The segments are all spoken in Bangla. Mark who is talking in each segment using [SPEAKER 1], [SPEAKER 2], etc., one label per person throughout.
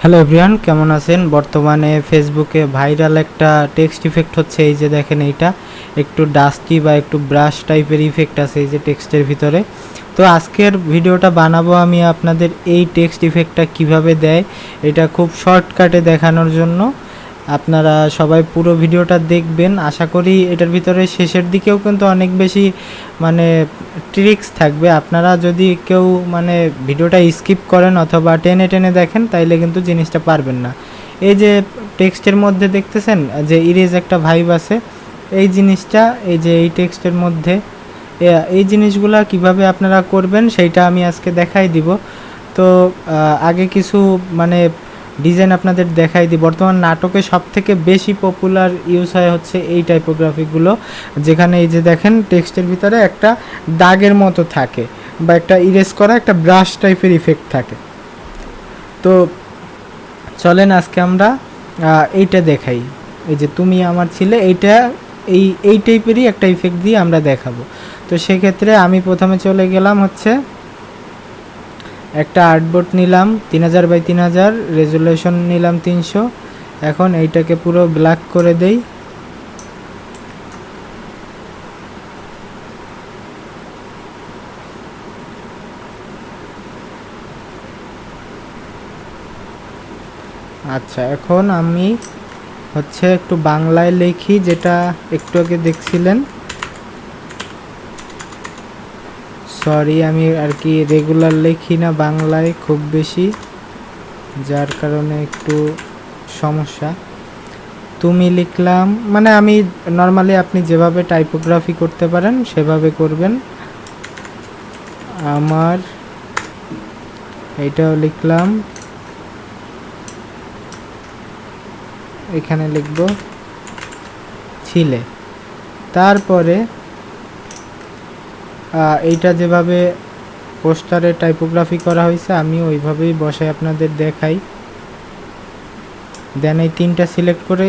[SPEAKER 1] হ্যালো এভরিয়ান কেমন আছেন? বর্তমানে ফেসবুকে ভাইরাল একটা টেক্সট ইফেক্ট হচ্ছে, এই যে দেখেন এইটা। একটু ডাস্টি বা একটু ব্রাশ টাইপের ইফেক্ট আছে এই যে টেক্সটের ভিতরে। তো আজকের ভিডিওটা বানাবো আমি আপনাদের এই টেক্সট ইফেক্টটা কীভাবে দেয়, এটা খুব শর্টকাটে দেখানোর জন্য। আপনারা সবাই পুরো ভিডিওটা দেখবেন। আশা করি এটার ভিতরে শেষের দিকেও কিন্তু অনেক বেশি মানে ট্রিক্স থাকবে। আপনারা যদি কেউ মানে ভিডিওটা স্কিপ করেন অথবা টেনে টেনে দেখেন, তাইলে কিন্তু জিনিসটা পারবেন না। এই যে টেক্সটের মধ্যে দেখতেছেন, যে ইরেজ একটা ভাইব আছে, এই জিনিসটা, এই যে এই টেক্সটের মধ্যে এই জিনিসগুলা কীভাবে আপনারা করবেন, সেইটা আমি আজকে দেখাই দিব। তো আগে কিছু মানে ডিজাইন আপনাদের দেখাই দিই। বর্তমান নাটকে সব থেকে বেশি পপুলার ইউজ হয় হচ্ছে এই টাইপোগ্রাফিগুলো যেখানে এই যে দেখেন, টেক্সটের ভিতরে একটা দাগের মতো থাকে বা একটা ইরেজ করা একটা ব্রাশ টাইপের ইফেক্ট থাকে। তো চলেন আজকে আমরা এইটা দেখাই। এই যে তুমি আমার ছিলে, এইটা এই এই টাইপেরই একটা ইফেক্ট দিয়ে আমরা দেখাবো। তো সেক্ষেত্রে আমি প্রথমে চলে গেলাম হচ্ছে একটা আর্টবোর্ড নিলাম, তিন হাজার বাই তিন হাজার রেজুলেশন নিলাম তিনশো। এখন এইটাকে পুরো ব্ল্যাক করে দেই। আচ্ছা এখন আমি হচ্ছে একটু বাংলায় লিখি, যেটা একটু আগে দেখছিলেন। সরি, আমি আর কি রেগুলার লিখি না বাংলায় খুব বেশি, যার কারণে একটু সমস্যা। তুমি লিখলাম মানে আমি নর্মালি আপনি যেভাবে টাইপোগ্রাফি করতে পারেন সেভাবে করবেন। আমার এইটাও লিখলাম। এখানে লিখব ছিলে। তারপরে এইটা যেভাবে পোস্টারে টাইপোগ্রাফি করা হয়েছে আমি ওইভাবেই বসাই আপনাদের দেখাই। দেন এই তিনটা সিলেক্ট করে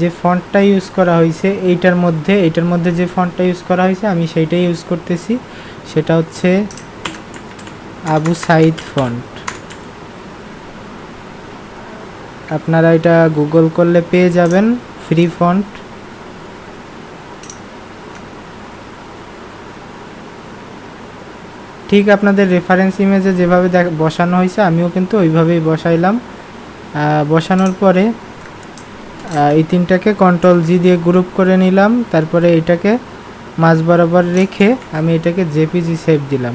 [SPEAKER 1] যে ফন্টটা ইউজ করা হয়েছে, এইটার মধ্যে এইটার মধ্যে যে ফন্টটা ইউজ করা হয়েছে, আমি সেইটাই ইউজ করতেছি। সেটা হচ্ছে আবু সাইদ ফন্ট আপনারা এটা গুগল করলে পেয়ে যাবেন ফ্রি ফন্ট ঠিক আপনাদের রেফারেন্স ইমেজে যেভাবে বসানো হয়েছে, আমিও কিন্তু ওইভাবেই বসাইলাম। বসানোর পরে এই তিনটাকে কন্ট্রোল জি দিয়ে গ্রুপ করে নিলাম। তারপরে এটাকে মাঝ বরাবর রেখে আমি এটাকে জেপিজি সেভ দিলাম।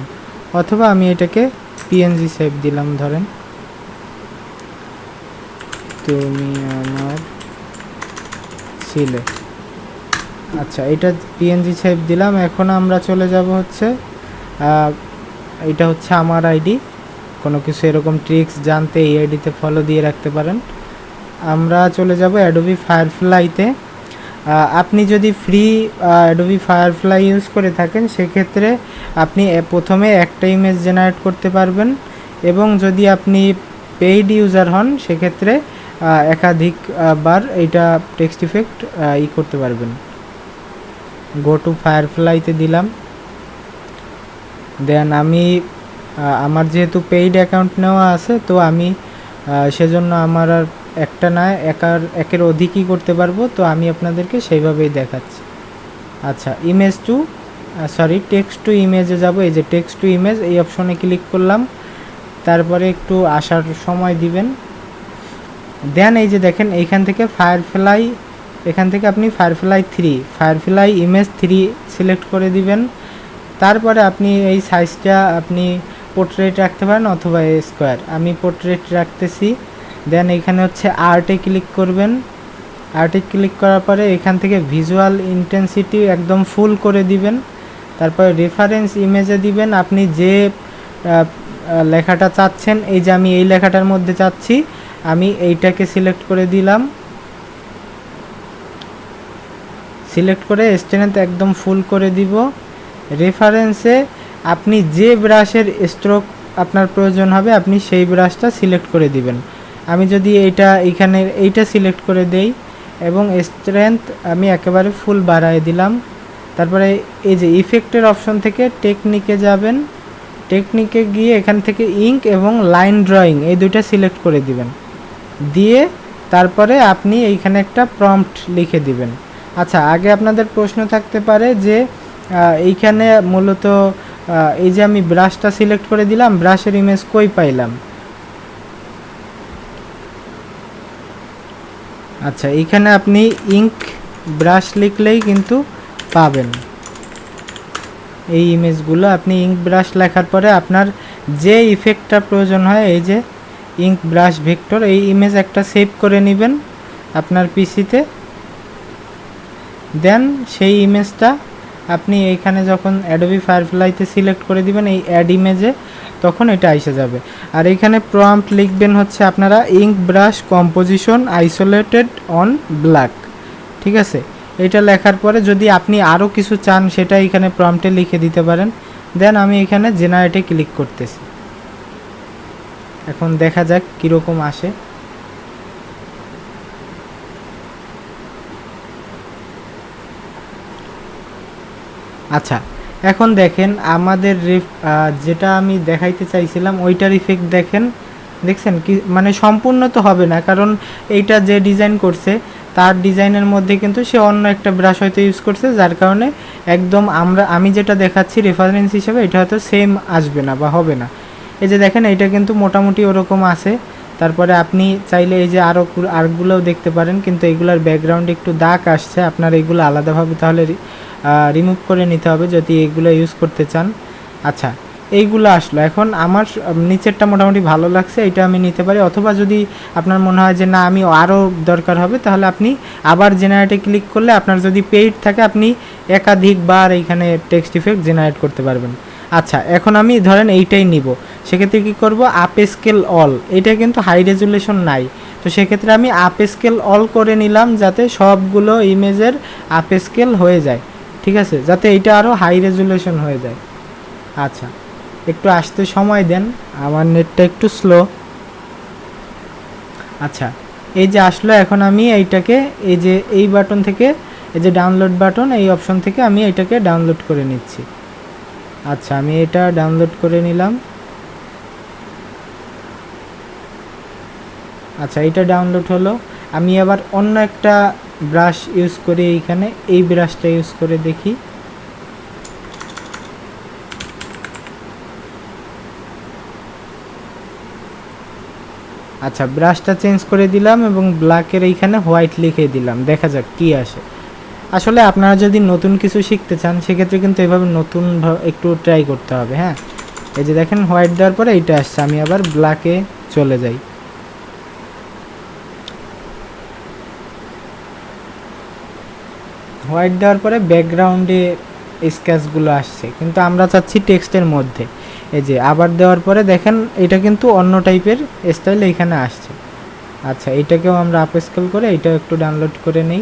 [SPEAKER 1] অথবা আমি এটাকে পিএনজি সেভ দিলাম, ধরেন। তুমি আমার ছিলে। আচ্ছা এটা পিএনজি সেভ দিলাম। এখন আমরা চলে যাব হচ্ছে এটা হচ্ছে আমার আইডি। কোনো কিছু এরকম ট্রিক্স জানতে এই আইডিতে ফলো দিয়ে রাখতে পারেন। আমরা চলে যাব অ্যাডোবি ফায়ারফ্লাইতে আপনি যদি ফ্রি অ্যাডোবি ফায়ারফ্লাই ইউজ করে থাকেন, সেক্ষেত্রে আপনি প্রথমে একটা ইমেজ জেনারেট করতে পারবেন এবং যদি আপনি পেইড ইউজার হন, সেক্ষেত্রে একাধিক বার এইটা টেক্সট ইফেক্ট ই করতে পারবেন। গো টু ফায়ারফ্লাইতে দিলাম। দেন আমি আমার যেহেতু পেইড অ্যাকাউন্ট নেওয়া আছে, তো আমি সেজন্য আমার আর একটা না, একার, একের অধিকই করতে পারব, তো আমি আপনাদেরকে সেইভাবেই দেখাচ্ছি। আচ্ছা image to sorry text to ইমেজে যাব, এই যে টেক্সট টু ইমেজ এই অপশনে ক্লিক করলাম, তারপরে একটু আসার সময় দিবেন। দেন এই যে দেখেন, এইখান থেকে ফায়ারফ্লাই এখান থেকে আপনি Firefly three Firefly image three select করে দিবেন। তারপরে আপনি এই সাইজটা আপনি পোর্ট্রেট রাখতে পারেন অথবা স্কোয়ার আমি পোর্ট্রেট রাখতেছি দেন এখানে হচ্ছে আর্টে ক্লিক করবেন। আর্টে ক্লিক করার পরে এখান থেকে ভিজুয়াল ইন্টেন্সিটি একদম ফুল করে দিবেন। তারপরে রেফারেন্স ইমেজে দিবেন। আপনি যে লেখাটা চাচ্ছেন, এই যে আমি এই লেখাটার মধ্যে চাচ্ছি, আমি এইটাকে সিলেক্ট করে দিলাম। সিলেক্ট করে স্ট্রেংথ একদম ফুল করে দিব। রেফারেন্সে আপনি যে ব্রাশের স্ট্রোক আপনার প্রয়োজন হবে, আপনি সেই ব্রাশটা সিলেক্ট করে দিবেন। আমি যদি এইটা এইখানে এইটা সিলেক্ট করে দেই এবং স্ট্রেংথ আমি একেবারে ফুল বাড়ায় দিলাম, তারপরে এই যে ইফেক্টের অপশন থেকে টেকনিকে যাবেন টেকনিকে গিয়ে এখান থেকে ইঙ্ক এবং লাইন ড্রয়িং এই দুইটা সিলেক্ট করে দিবেন। দিয়ে তারপরে আপনি এইখানে একটা প্রম্পট লিখে দিবেন। আচ্ছা আগে আপনাদের প্রশ্ন থাকতে পারে যে এইখানে মূলত এই যে আমি ব্রাশটা সিলেক্ট করে দিলাম ব্রাশের ইমেজ কই পাইলাম? আচ্ছা এইখানে আপনি ইঙ্ক ব্রাশ লিখলেই কিন্তু পাবেন। এই ইমেজগুলো আপনি ইঙ্ক ব্রাশ লেখার পরে আপনার যে ইফেক্টটা প্রয়োজন হয়, এই যে ইঙ্ক ব্রাশ ভেক্টর এই ইমেজ একটা সেভ করে নেবেন আপনার পিসিতে দেন সেই ইমেজটা আপনি এইখানে যখন অ্যাডোবি ফায়ারফ্লাইতে সিলেক্ট করে দিবেন, এই অ্যাড ইমেজে তখন এটা এসে যাবে। আর এখানে প্রম্পট লিখবেন হচ্ছে আপনারা ink brush composition isolated on black ঠিক আছে? এটা লেখার পরে যদি আপনি আরও কিছু চান, সেটা এখানে প্রম্পটে লিখে দিতে পারেন। দেন আমি এখানে জেনারেটে ক্লিক করতেছি। এখন দেখা যাক কীরকম আসে। আচ্ছা এখন দেখেন আমাদের রিফ- যেটা আমি দেখাইতে চাইছিলাম, ওইটার ইফেক্ট দেখেন, দেখছেন কি মানে সম্পূর্ণ তো হবে না, কারণ এইটা যে ডিজাইন করছে, তার ডিজাইনের মধ্যে কিন্তু সে অন্য একটা ব্রাশ হয়তো ইউজ করছে, যার কারণে একদম আমরা, আমি যেটা দেখাচ্ছি রেফারেন্স হিসেবে, এটা হয়তো সেম আসবে না বা হবে না। এই যে দেখেন, এইটা কিন্তু মোটামুটি ওরকম আছে। তারপরে আপনি চাইলে এই যে আরও আর্কগুলোও দেখতে পারেন, কিন্তু এগুলার ব্যাকগ্রাউন্ডে একটু দাগ আসছে, আপনার এগুলো আলাদাভাবে তাহলে রিমুভ করে নিতে হবে যদি এগুলো ইউজ করতে চান। আচ্ছা এইগুলো আসলো। এখন আমার নিচেরটা মোটামুটি ভালো লাগছে, এটা আমি নিতে পারি। অথবা যদি আপনার মনে হয় যে, না, আমি আরও দরকার হবে, তাহলে আপনি আবার জেনারেটে ক্লিক করলে আপনার যদি পেইড থাকে, আপনি একাধিকবার এইখানে টেক্সট ইফেক্ট জেনারেট করতে পারবেন। আচ্ছা এখন আমি ধরেন এইটাই নিব। সেক্ষেত্রে কী করব? আপ স্কেল অল এটা কিন্তু হাই রেজুলেশন নাই। তো সেক্ষেত্রে আমি আপ স্কেল অল করে নিলাম যাতে সবগুলো ইমেজের আপ স্কেল হয়ে যায়। ঠিক আছে? যাতে এইটা আরও হাই রেজুলেশন হয়ে যায়। আচ্ছা একটু আসতে সময় দেন, আমার নেটটা একটু স্লো আচ্ছা এই যে আসলো, এখন আমি এইটাকে, এই যে এই বাটন থেকে, এই যে ডাউনলোড বাটন এই অপশন থেকে আমি এটাকে ডাউনলোড করে নিচ্ছি। আচ্ছা আমি এটা ডাউনলোড করে নিলাম। আচ্ছা এটা ডাউনলোড হলো। আমি আবার অন্য একটা ব্রাশ ইউজ করি এইখানে। এই ব্রাশটা ইউজ করে দেখি। আচ্ছা ব্রাশটা চেঞ্জ করে দিলাম এবং ব্ল্যাকের এইখানে হোয়াইট লিখে দিলাম। দেখা যাক কি আসে। আসলে আপনারা যদি নতুন কিছু শিখতে চান, সেক্ষেত্রে কিন্তু এভাবে নতুন একটু ট্রাই করতে হবে হ্যাঁ? এই যে দেখেন হোয়াইট দেওয়ার পরে এইটা আসছে। আমি আবার ব্ল্যাকে চলে যাই। হোয়াইট দেওয়ার পরে ব্যাকগ্রাউন্ডে স্কেচগুলো আসছে। কিন্তু আমরা চাচ্ছি টেক্সটের মধ্যে। এই যে আবার দেওয়ার পরে দেখেন, এটা কিন্তু অন্য টাইপের স্টাইল এখানে আসছে। আচ্ছা এটাকেও আমরা আপ স্কেল করে, এটাও একটু ডাউনলোড করে নেই।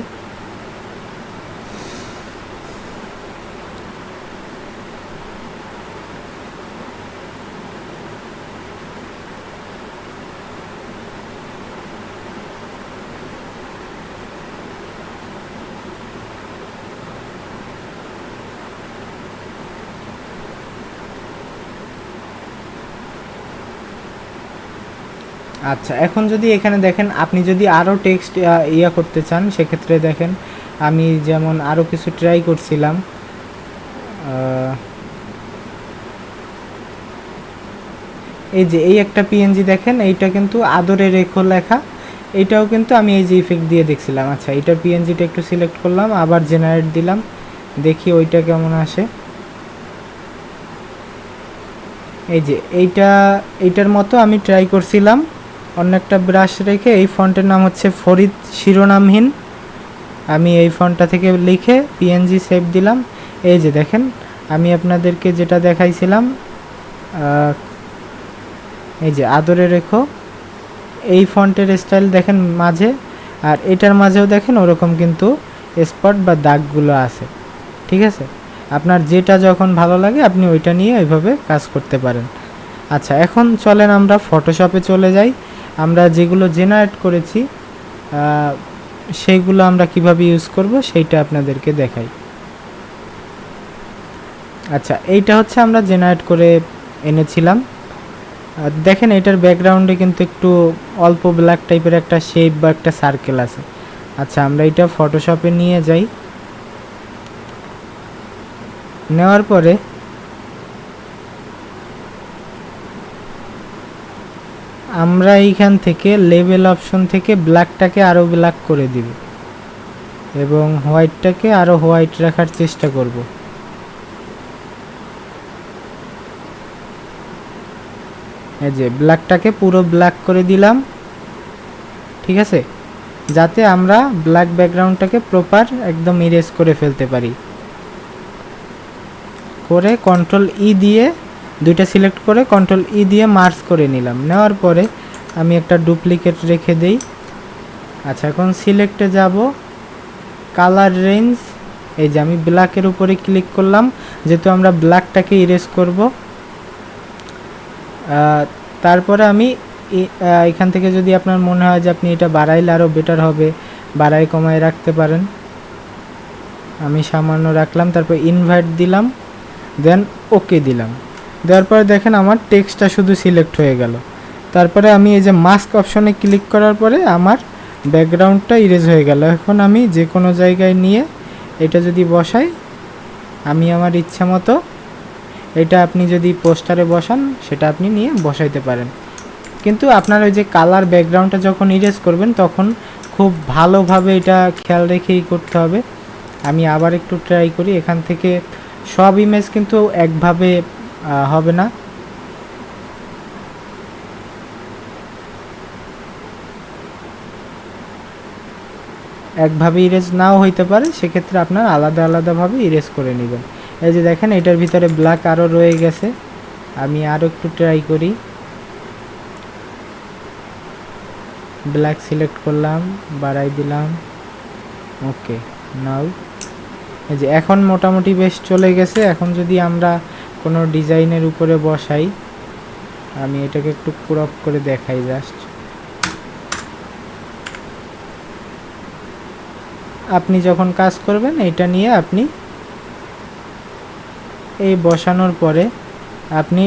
[SPEAKER 1] আচ্ছা এখন যদি এখানে দেখেন, আপনি যদি আরও টেক্সট ইয়া করতে চান, সেক্ষেত্রে দেখেন, আমি যেমন আরও কিছু ট্রাই করছিলাম এই যে এই একটা পিএনজি দেখেন, এইটা কিন্তু আদরে রেখো লেখা এইটাও কিন্তু আমি এই যে ইফেক্ট দিয়ে দেখছিলাম। আচ্ছা এইটার পিএনজিটা একটু সিলেক্ট করলাম, আবার জেনারেট দিলাম, দেখি ওইটা কেমন আসে। এই যে এইটা, এইটার মতো আমি ট্রাই করছিলাম। অন্য একটা ব্রাশ রেখে এই ফন্টের নাম হচ্ছে ফরিদ শিরোনামহীন। আমি এই ফন্টটা থেকে লিখে পিএনজি সেভ দিলাম। এই যে দেখেন, আমি আপনাদেরকে যেটা দেখাইছিলাম এই যে আদরে রেখো, এই ফন্টের স্টাইল দেখেন মাঝে, আর এটার মাঝেও দেখেন ওরকম কিন্তু স্পট বা দাগগুলো আছে, ঠিক আছে? আপনার যেটা যখন ভালো লাগে, আপনি ওইটা নিয়ে ওইভাবে কাজ করতে পারেন। আচ্ছা এখন চলেন আমরা ফটোশপে চলে যাই। আমরা যেগুলো জেনারেট করেছি সেইগুলো আমরা কীভাবে ইউজ করব সেইটা আপনাদেরকে দেখাই। আচ্ছা এইটা হচ্ছে আমরা জেনারেট করে এনেছিলাম। দেখেন এটার ব্যাকগ্রাউন্ডে কিন্তু একটু অল্প ব্ল্যাক টাইপের একটা শেপ বা একটা সার্কেল আছে। আচ্ছা আমরা এটা ফটোশপে নিয়ে যাই। নেওয়ার পরে আমরা এইখান থেকে লেভেল অপশন থেকে ব্ল্যাকটাকে আরও ব্ল্যাক করে দিব। এবং হোয়াইটটাকে আরও হোয়াইট রাখার চেষ্টা করব। এই যে, ব্ল্যাকটাকে পুরো ব্ল্যাক করে দিলাম। ঠিক আছে? যাতে আমরা ব্ল্যাক ব্যাকগ্রাউন্ডটাকে প্রপার একদম ইরেজ করে ফেলতে পারি। করে কন্ট্রোল ই দিয়ে দুইটা সিলেক্ট করে কন্ট্রোল ই দিয়ে মার্চ করে নিলাম। নেওয়ার পরে আমি একটা ডুপ্লিকেট রেখে দেই। আচ্ছা এখন সিলেক্টে যাব। কালার রেঞ্জ এই যে আমি ব্ল্যাকের উপরে ক্লিক করলাম, যেহেতু আমরা ব্ল্যাকটাকে ইরেজ করব। তারপরে আমি এখান থেকে যদি আপনার মনে হয় যে আপনি এটা বাড়াইলে আরও বেটার হবে বাড়াই কমায় রাখতে পারেন। আমি সামান্য রাখলাম, তারপর ইনভাইট দিলাম দেন ওকে দিলাম। দেওয়ার পরে দেখেন আমার টেক্সটটা শুধু সিলেক্ট হয়ে গেল। তারপরে আমি এই যে মাস্ক অপশনে ক্লিক করার পরে আমার ব্যাকগ্রাউন্ডটা ইরেজ হয়ে গেল। এখন আমি যে কোনো জায়গায় নিয়ে এটা যদি বসাই, আমি আমার ইচ্ছা মতো এটা আপনি যদি পোস্টারে বসান, সেটা আপনি নিয়ে বসাইতে পারেন। কিন্তু আপনার ওই যে কালার ব্যাকগ্রাউন্ডটা যখন ইরেজ করবেন, তখন খুব ভালোভাবে এটা খেয়াল রেখেই করতে হবে। আমি আবার একটু ট্রাই করি। এখান থেকে সব ইমেজ কিন্তু একভাবে হবে না। একভাবে ইরেজ নাও হইতে পারে, সেক্ষেত্রে আপনার আলাদা আলাদাভাবে ইরেজ করে নেবেন। এই যে দেখেন, এটার ভিতরে ব্ল্যাক আরও রয়ে গেছে। আমি আরও একটু ট্রাই করি। ব্ল্যাক সিলেক্ট করলাম, বাড়াই দিলাম। ওকে নাও এই যে এখন মোটামুটি বেশ চলে গেছে। এখন যদি আমরা কোনো ডিজাইনের উপরে বসাই। আমি এটাকে একটু ক্রপ করে দেখাই জাস্ট আপনি যখন কাজ করবেন এটা নিয়ে আপনি এই বসানোর পরে আপনি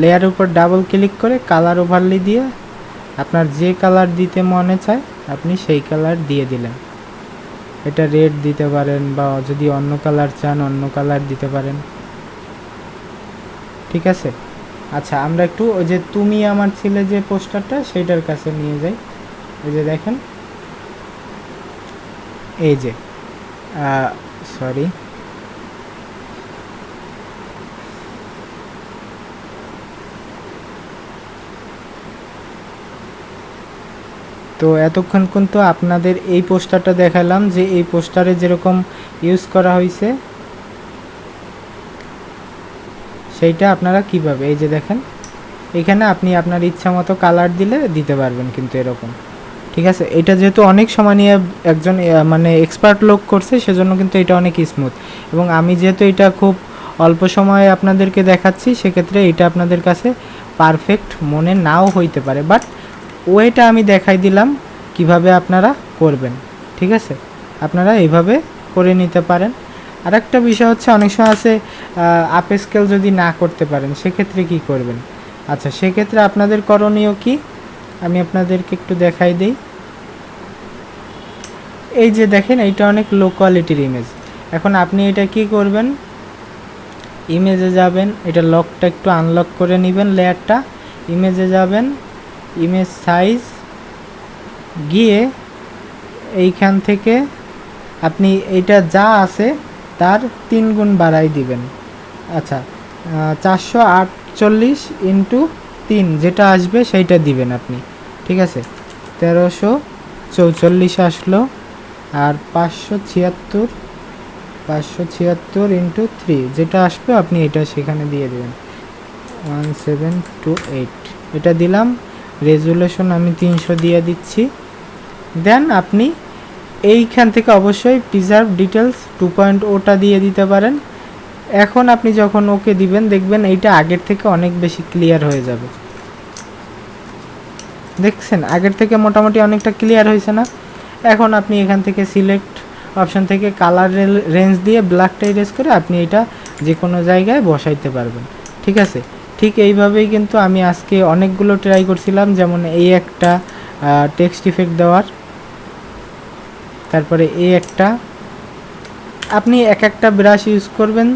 [SPEAKER 1] লেয়ার উপর ডাবল ক্লিক করে কালার ওভারলি দিয়ে আপনার যে কালার দিতে মনে চায় আপনি সেই কালার দিয়ে দিলেন। এটা রেড দিতে পারেন বা যদি অন্য কালার চান, অন্য কালার দিতে পারেন। ঠিক আছে? আচ্ছা আমরা একটু ওই যে তুমি আমার ছেলে যে পোস্টারটা সেইটার কাছে নিয়ে যাই। এই যে দেখেন। এই যে সরি তো এতক্ষণ কিন্তু আপনাদের এই পোস্টারটা দেখালাম যে এই পোস্টারে যেরকম ইউজ করা হয়েছে সেইটা আপনারা কীভাবে? এই যে দেখেন, এখানে আপনি আপনার ইচ্ছা মতো কালার দিলে দিতে পারবেন কিন্তু এরকম। ঠিক আছে? এটা যেহেতু অনেক সময় নিয়ে একজন মানে এক্সপার্ট লোক করছে, সেজন্য কিন্তু এটা অনেক স্মুথ এবং আমি যেহেতু এটা খুব অল্প সময়ে আপনাদেরকে দেখাচ্ছি, সেক্ষেত্রে এটা আপনাদের কাছে পারফেক্ট মনে নাও হইতে পারে। বাট ওয়েটা আমি দেখাই দিলাম কীভাবে আপনারা করবেন। ঠিক আছে? আপনারা এইভাবে করে নিতে পারেন। আর একটা বিষয় হচ্ছে অনেক সময় আছে আপ স্কেল যদি না করতে পারেন, সেক্ষেত্রে কি করবেন? আচ্ছা সেক্ষেত্রে আপনাদের করণীয় কি? আমি আপনাদেরকে একটু দেখাই দিই। এই যে দেখেন, এইটা অনেক লো কোয়ালিটির ইমেজ এখন আপনি এটা কি করবেন? ইমেজে যাবেন, এটা লকটা একটু আনলক করে নেবেন লেয়ারটা। ইমেজে যাবেন ইমেজ সাইজ গিয়ে এইখান থেকে আপনি এটা যা আছে তার তিন গুণ বাড়াই দিবেন। আচ্ছা চারশো আটচল্লিশ ইন্টু তিন যেটা আসবে সেইটা দিবেন আপনি, ঠিক আছে? তেরোশো চৌচল্লিশ আসলো আর পাঁচশো ছিয়াত্তর পাঁচশো ছিয়াত্তর ইন্টু থ্রি যেটা আসবে আপনি এটা সেখানে দিয়ে দেবেন। ওয়ান সেভেন টু এইট, এটা দিলাম, রেজুলেশন আমি তিনশো দিয়ে দিচ্ছি। দেন আপনি এইখান থেকে অবশ্যই প্রিজার্ভ ডিটেলস টু পয়েন্ট ওটা দিয়ে দিতে পারেন। এখন আপনি যখন ওকে দিবেন, দেখবেন এইটা আগের থেকে অনেক বেশি ক্লিয়ার হয়ে যাবে। দেখছেন? আগের থেকে মোটামুটি অনেকটা ক্লিয়ার হয়েছে না? এখন আপনি এখান থেকে সিলেক্ট অপশন থেকে কালার রেঞ্জ দিয়ে ব্ল্যাকটা ইরেজ করে আপনি এটা যে কোনো জায়গায় বসাইতে পারবেন। ঠিক আছে? ঠিক এইভাবেই কিন্তু আমি আজকে অনেকগুলো ট্রাই করছিলাম, যেমন এই একটা টেক্সট ইফেক্ট দেওয়ার। তারপরে এই একটা। আপনি এক একটা ব্রাশ ইউজ করবেন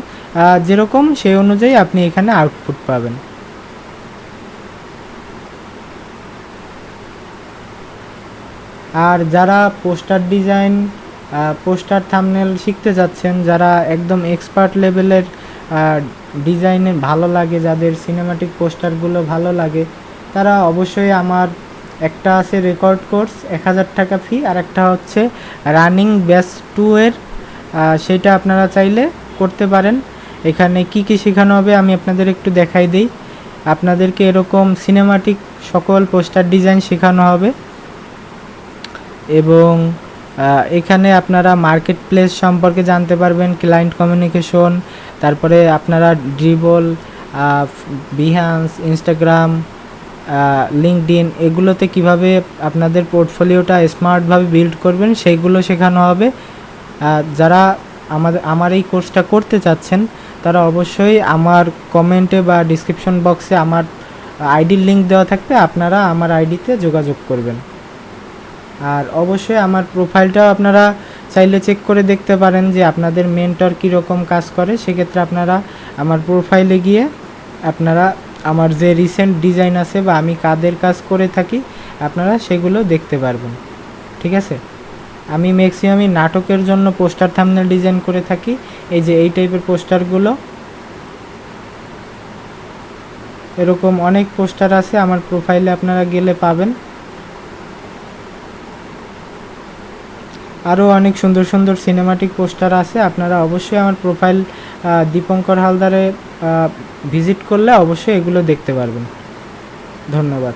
[SPEAKER 1] যেরকম সেই অনুযায়ী আপনি এখানে আউটপুট পাবেন। আর যারা পোস্টার ডিজাইন পোস্টার থামনেল শিখতে যাচ্ছেন, যারা একদম এক্সপার্ট লেভেলের ডিজাইনে ভালো লাগে, যাদের সিনেমাটিক পোস্টারগুলো ভালো লাগে, তারা অবশ্যই আমার একটা আছে রেকর্ড কোর্স এক হাজার টাকা ফি আর একটা হচ্ছে রানিং ব্যাস টু এর সেটা আপনারা চাইলে করতে পারেন। এখানে কি কি শেখানো হবে আমি আপনাদের একটু দেখাই দিই। আপনাদেরকে এরকম সিনেমাটিক সকল পোস্টার ডিজাইন শেখানো হবে। এবং এখানে আপনারা মার্কেট প্লেস সম্পর্কে জানতে পারবেন ক্লায়েন্ট কমিউনিকেশন তারপরে আপনারা ড্রিবল বিহান্স ইনস্টাগ্রাম লিঙ্কডিন এগুলোতে কীভাবে আপনাদের পোর্টফোলিওটা স্মার্টভাবে বিল্ড করবেন সেইগুলো শেখানো হবে। যারা আমাদের, আমার এই কোর্সটা করতে চাচ্ছেন, তারা অবশ্যই আমার কমেন্টে বা ডিসক্রিপশন বক্সে আমার আইডির লিঙ্ক দেওয়া থাকবে, আপনারা আমার আইডিতে যোগাযোগ করবেন। আর অবশ্যই আমার প্রোফাইলটাও আপনারা চাইলে চেক করে দেখতে পারেন যে আপনাদের মেন্টর কীরকম কাজ করে, সেক্ষেত্রে আপনারা আমার প্রোফাইলে গিয়ে আপনারা আমার যে রিসেন্ট ডিজাইন আছে বা আমি কাদের কাজ করে থাকি, আপনারা সেগুলো দেখতে পারবেন। ঠিক আছে? আমি ম্যাক্সিমামই নাটকের জন্য পোস্টার থামনেল ডিজাইন করে থাকি। এই যে এই টাইপের পোস্টারগুলো এরকম অনেক পোস্টার আছে, আমার প্রোফাইলে আপনারা গেলে পাবেন। আরও অনেক সুন্দর সুন্দর সিনেমাটিক পোস্টার আছে। আপনারা অবশ্যই আমার প্রোফাইল দীপঙ্কর হালদারে ভিজিট করলে অবশ্যই এগুলো দেখতে পারবেন। ধন্যবাদ।